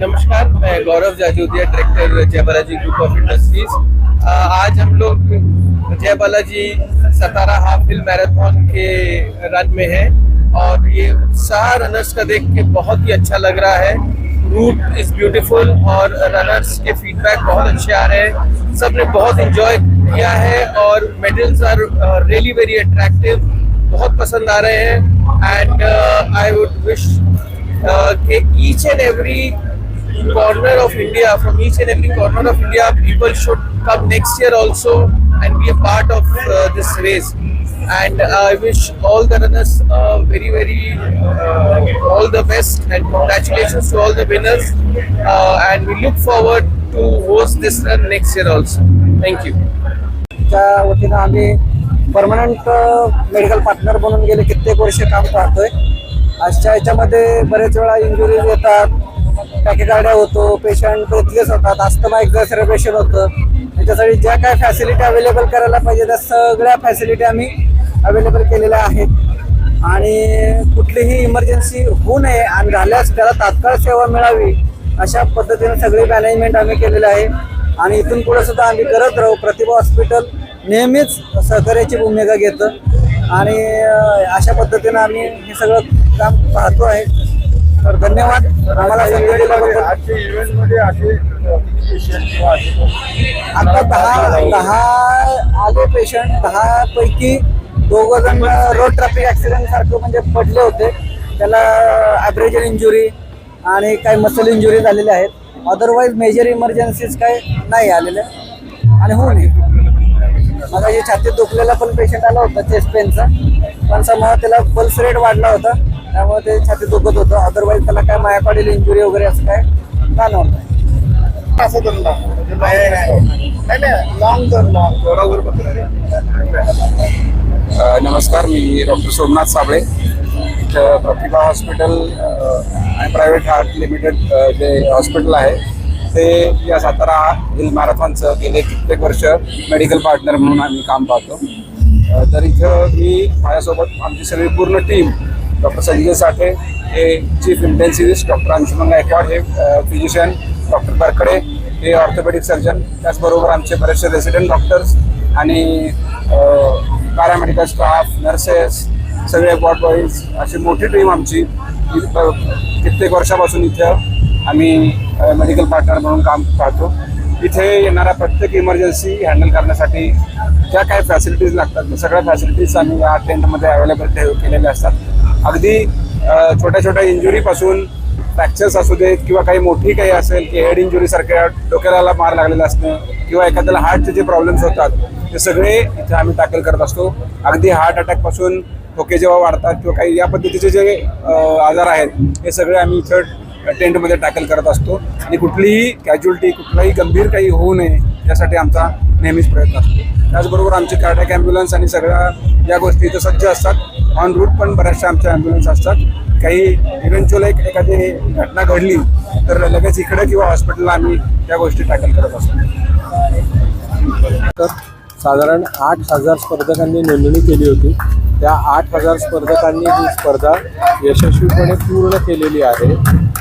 नमस्कार, मैं Gaurav Jajodia director Jai Balaji group of industries आज हम लोग Jai Balaji Satara half hill marathon के रन में हैं और ये उत्साह रनर्स का देख के बहुत ही अच्छा लग रहा है। रूट इज़ ब्यूटीफुल और रनर्स के फीडबैक बहुत अच्छे आ रहे हैं। सबने बहुत इंजॉय किया है और medals are really very attractive बहुत पसंद आ रहे हैं। एंड आई वुड विश कि each and every corner of India, from each and every corner of India, people should come next year also and be a part of uh, this race. And uh, I wish all the runners uh, very, very uh, all the best and congratulations to all the winners. Uh, and we look forward to host this run next year also. Thank you. च्या वतीनं आम्ही permanent medical partner बनून गेले कित्येक वर्ष काम पाहतोय आजच्या ह्याच्यामध्ये बरेच वेळा इंजुरीज येतात टॅकेकार्डिया होतो पेशंट ब्रेथलेस होतात अस्थमा एक्झासर्बेशन होतं. त्याच्यासाठी ज्या काय फॅसिलिटी अवेलेबल करायला पाहिजे त्या सगळ्या फॅसिलिटी आम्ही अवेलेबल केलेल्या आहेत. आणि कुठलीही इमर्जन्सी होऊ नये आणि झाल्यास त्याला तात्काळ सेवा मिळावी अशा पद्धतीने सगळी मॅनेजमेंट आम्ही केलेलं आहे. आणि इथून पुढे सुद्धा आम्ही करत राहू. प्रतिभा हॉस्पिटल नेहमीच सहकार्याची भूमिका घेतं. आणि अशा पद्धतीनं आम्ही हे सगळं काम पाहतो आहे. तर धन्यवाद. आम्हाला आता दहा दहा आले पेशंट दहा पैकी दोघ जण रोड ट्रॅफिक ऍक्सिडेंट सारखं म्हणजे पडले होते. त्याला ॲब्रेजन इंजुरी आणि काही मसल इंजुरी झालेल्या आहेत. अदरवाईज मेजर इमर्जन्सीज काय नाही आलेल्या आणि होऊ नये. मग हे छातीत दुखलेला पण पेशंट आला होता चेस्ट पेनचा पण समोर त्याला पल्स रेट वाढला होता. त्यामुळे ते छातीत दुखत होतं. अदरवाईज त्याला काय मायाकाडील इंजुरी वगैरे असं काय जाणवत नाही. असं अ, नमस्कार मी डॉक्टर सोमनाथ साबळे. इथं प्रतिभा हॉस्पिटल आणि प्रायव्हेट हार्ट लिमिटेड जे हॉस्पिटल आहे ते या सातारा हिल मॅरेथॉनचं गेले कित्येक वर्ष मेडिकल पार्टनर म्हणून आम्ही काम पाहतो. तर इथं मी माझ्यासोबत आमची सगळी पूर्ण टीम डॉक्टर संजय साठे हे chief intensivist doctor Anshuman Gaikwad हे फिजिशियन डॉक्टर बरकडे हे ऑर्थोपेडिक सर्जन त्याचबरोबर आमचे बरेचसे रेसिडेंट डॉक्टर्स आणि पॅरामेडिकल स्टाफ नर्सेस सगळे वॉर्ड बॉईज अशी मोठी टीम आमची. कित्येक वर्षापासून इथं आम्ही मेडिकल पार्टनर म्हणून काम पाहतो. इथे येणाऱ्या प्रत्येक इमर्जन्सी हँडल करण्यासाठी ज्या काय फॅसिलिटीज लागतात त्या सगळ्या फॅसिलिटीज आम्ही या टेंटमध्ये अवेलेबल ठेव केलेल्या असतात. अगदी छोट्या छोट्या इंजुरीपासून फ्रॅक्चर्स असू देत किंवा काही मोठी काही असेल की हेड इंजुरीसारख्या डोक्याला मार लागलेला असणं किंवा एखाद्याला हार्टचे जे प्रॉब्लेम्स होतात ते सगळे इथे आम्ही टॅकल करत असतो. अगदी हार्ट अटॅकपासून ठोके जेव्हा वाढतात किंवा काही या पद्धतीचे जे आजार आहेत हे सगळे आम्ही इथं टेंटमध्ये टॅकल करत असतो. आणि कुठलीही कॅज्युअलिटी कुठलाही गंभीर काही होऊ नये यासाठी आमचा नेहमीच प्रयत्न असतो. त्याचबरोबर आमचे कार्डॅक ॲम्ब्युलन्स आणि सगळ्या या गोष्टी इथं सज्ज असतात ऑन रूट पण बऱ्याचशा आमच्या ॲम्ब्युलन्स असतात. काही इव्हेंच्युअल एक एखादी घटना घडली तर लगेच इकडे किंवा हॉस्पिटलला आम्ही त्या गोष्टी टॅकल करत असतो. तर साधारण आठ हजार स्पर्धकांनी नोंदणी केली होती. त्या आठ हजार स्पर्धकांनी ही स्पर्धा यशस्वीपणे पूर्ण केलेली आहे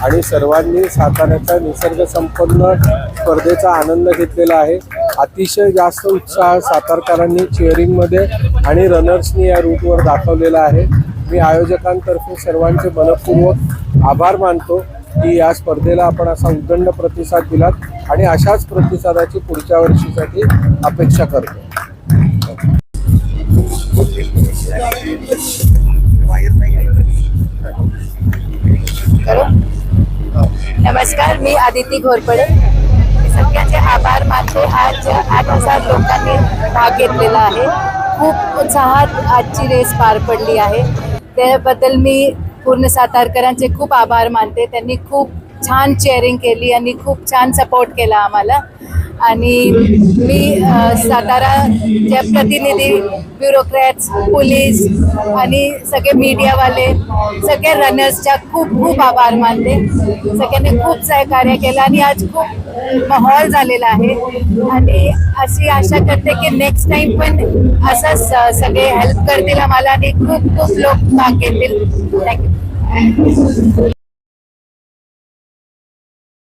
आणि सर्वांनी साताऱ्याच्या निसर्गसंपन्न स्पर्धेचा आनंद घेतलेला आहे. अतिशय जास्त उत्साह सातारकरांनी चेअरिंगमध्ये आणि रनर्सनी या रूटवर दाखवलेला आहे. मी आयोजकांतर्फे सर्वांचे मनपूर्वक आभार मानतो की या स्पर्धेला आपण असा उदंड प्रतिसाद दिलात आणि अशाच प्रतिसादाची पुढच्या वर्षीसाठी अपेक्षा करतो. नमस्कार मी आदिती घोरपडे. सगळ्यांचे आभार मानते. आज आठ हजार लोकांनी भाग घेतलेला आहे. खूप उत्साहात आजची रेस पार पडली आहे. त्याबद्दल मी पूर्ण सातारकरांचे खूप आभार मानते. त्यांनी खूप छान चेअरिंग केली आणि खूप छान सपोर्ट केला आम्हाला. आणि मी साताराच्या प्रतिनिधी ब्युरोक्रॅट्स पोलीस आणि सगळे मीडियावाले सगळे रनर्सच्या खूप खूप आभार मानते. सगळ्यांनी खूप सहकार्य केलं आणि आज खूप माहोल झालेला आहे. आणि अशी आशा करते की नेक्स्ट टाइम पण असंच सगळे हेल्प करतील आम्हाला आणि खूप खूप लोक भाग घेतील. थँक्यू